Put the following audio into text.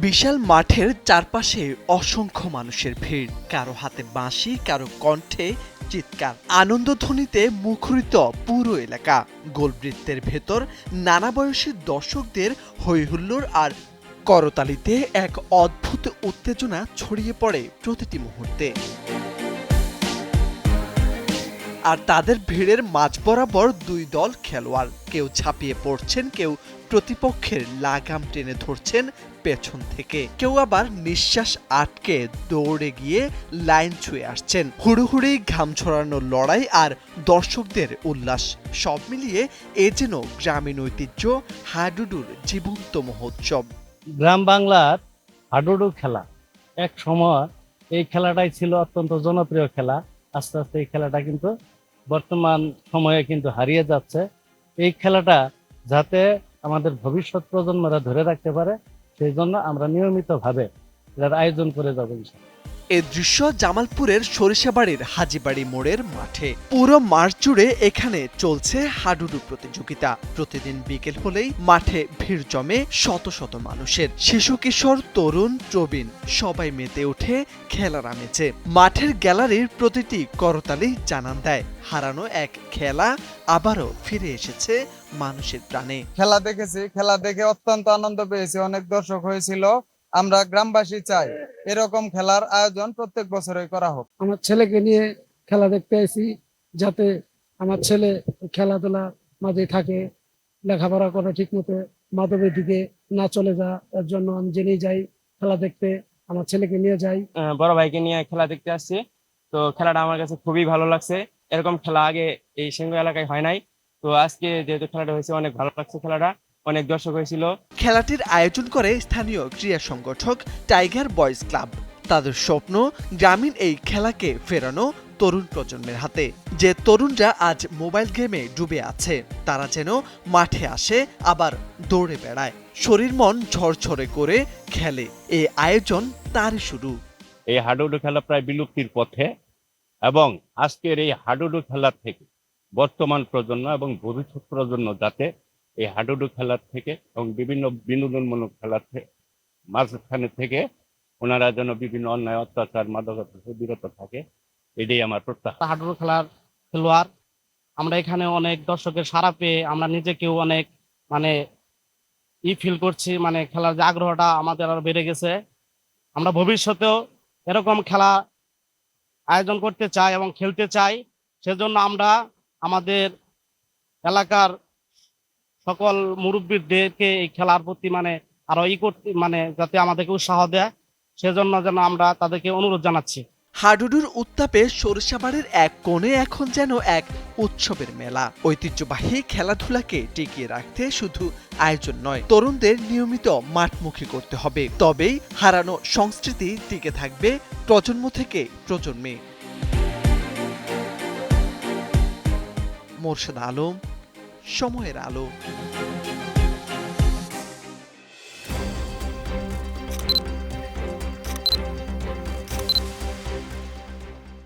বিশাল মাঠের চারপাশে অসংখ্য মানুষের ভিড়। কারও হাতে বাঁশি, কারও কণ্ঠে চিৎকার। আনন্দধ্বনিতে মুখরিত পুরো এলাকা। গোলবৃত্তের ভেতর নানা বয়সী দর্শকদের হৈহুল্লোর আর করতালিতে এক অদ্ভুত উত্তেজনা ছড়িয়ে পড়ে প্রতিটি মুহূর্তে। আর তাদের ভিড়ের মাঝ বরাবর দুই দল খেলোয়াড়। কেউ ছাপিয়ে পড়ছেন, কেউ প্রতিপক্ষের লাগাম টেনে ধরছেন পেছন থেকে। কেউ আবার নিঃশ্বাস আটকে দৌড়ে গিয়ে লাইন ছুঁয়ে আসছেন। হুড়ুহুড়ি ঘাম ছড়ানো লড়াই আর দর্শকদের উল্লাস। সব মিলিয়ে এ যেন গ্রামীণ ঐতিহ্য, হাডুডুর জীবন্ত মহোৎসব। গ্রাম বাংলার হাডুডু খেলা। এক সময় এই খেলাটাই ছিল অত্যন্ত জনপ্রিয় খেলা। আস্তে আস্তে এই খেলাটা কিন্তু বর্তমান সময়ে কিন্তু হারিয়ে যাচ্ছে এই খেলাটা যাতে আমাদের ভবিষ্যৎ প্রজন্মরা ধরে রাখতে পারে, সেই জন্য আমরা নিয়মিতভাবে এটার আয়োজন করে যাব ইনশাল্লাহ। এ দৃশ্য জামালপুরের সরিষাবাড়ির হাজিবাড়ি মোড়ের মাঠে। পুরো মাঠ জুড়ে এখানে চলছে হাডুডু প্রতিযোগিতা। প্রতিদিন বিকেল হলেই মাঠে ভিড় জমে শত শত মানুষের। শিশু, কিশোর, তরুণ, প্রবীণ সবাই মেতে ওঠে খেলার আমেজে। মাঠের গ্যালারির প্রতিটি করতালি জানান দেয়। হারানো এক খেলা আবারও ফিরে এসেছে মানুষের প্রাণে। খেলা দেখেছি, খেলা দেখে অত্যন্ত আনন্দ পেয়েছি। অনেক দর্শক হয়েছিল। আমরা গ্রামবাসী চাই এরকম খেলার আয়োজন প্রত্যেক বছরই করা হোক। আমার ছেলেকে নিয়ে খেলা দেখতে এসেছি যাতে আমার ছেলে খেলাধুলা মাঝে থাকে লেখাপড়া করে ঠিক মতো মাধবের দিকে না চলে যা এর জন্য আমি জেনেই যাই খেলা দেখতে আমার ছেলেকে নিয়ে যাই। আহ, বড় ভাইকে নিয়ে খেলা দেখতে আসছি। তো খেলাটা আমার কাছে খুবই ভালো লাগছে। এরকম খেলা আগে এই সিংহ এলাকায় হয় নাই। তো আজকে যেহেতু খেলাটা হয়েছে অনেক ভালো লাগছে খেলাটা। অনেক দর্শক হয়েছিল। খেলাটির আয়োজন করে স্থানীয় ক্রীড়া সংগঠক টাইগার বয়েজ ক্লাব। তাদের স্বপ্ন গ্রামীণ এই খেলাকে ফেরানো তরুণ প্রজন্মের হাতে। যে তরুণরা আজ মোবাইল গেমে ডুবে আছে তারা যেন মাঠে আসে আবার দৌড়ে বেড়ায়। শরীর মন ঝরঝরে করে খেলে। এই আয়োজন তারই শুরু। এই হাডুডু খেলা প্রায় বিলুপ্তির পথে এবং আজকের এই হাডুডু খেলা থেকে বর্তমান প্রজন্ম এবং ভবিষ্যৎ প্রজন্ম যাতে এই হাডুডু খেলার থেকে এবং বিভিন্ন বিনোদনমূলক খেলার মাঝখানে থেকে ওনারা যেন বিভিন্ন অন্যায়, অত্যাচার মাদকতা বিরত থাকে, এটাই আমার প্রত্যাশা। হাডুডু খেলার খেলোয়াড়, আমরা এখানে অনেক দর্শকের সাড়া পেয়ে আমরা নিজেকেও অনেক মানে ই ফিল করছি মানে খেলার যে আগ্রহটা আমাদের আরও বেড়ে গেছে। আমরা ভবিষ্যতেও এরকম খেলা আয়োজন করতে চাই এবং খেলতে চাই, সেজন্য আমরা আমাদের এলাকার সকল মুরব্বীদেরকে এই খেলার প্রতি মানে আরও ই করতে মানে যাতে আমাদেরকে উৎসাহ দেয়, সেজন্য যেন আমরা তাদেরকে অনুরোধ জানাচ্ছি। হাডুডুর উত্তাপে সরিষাবাড়ির এক কোণে এখন যেন এক উৎসবের মেলা। ঐতিহ্যবাহী খেলাধুলাকে টিকিয়ে রাখতে শুধু আয়োজন নয়, তরুণদের নিয়মিত মাঠমুখী করতে হবে। তবেই হারানো সংস্কৃতি টিকে থাকবে প্রজন্ম থেকে প্রজন্মে। মোর্শেদ আলম সময়ের আলো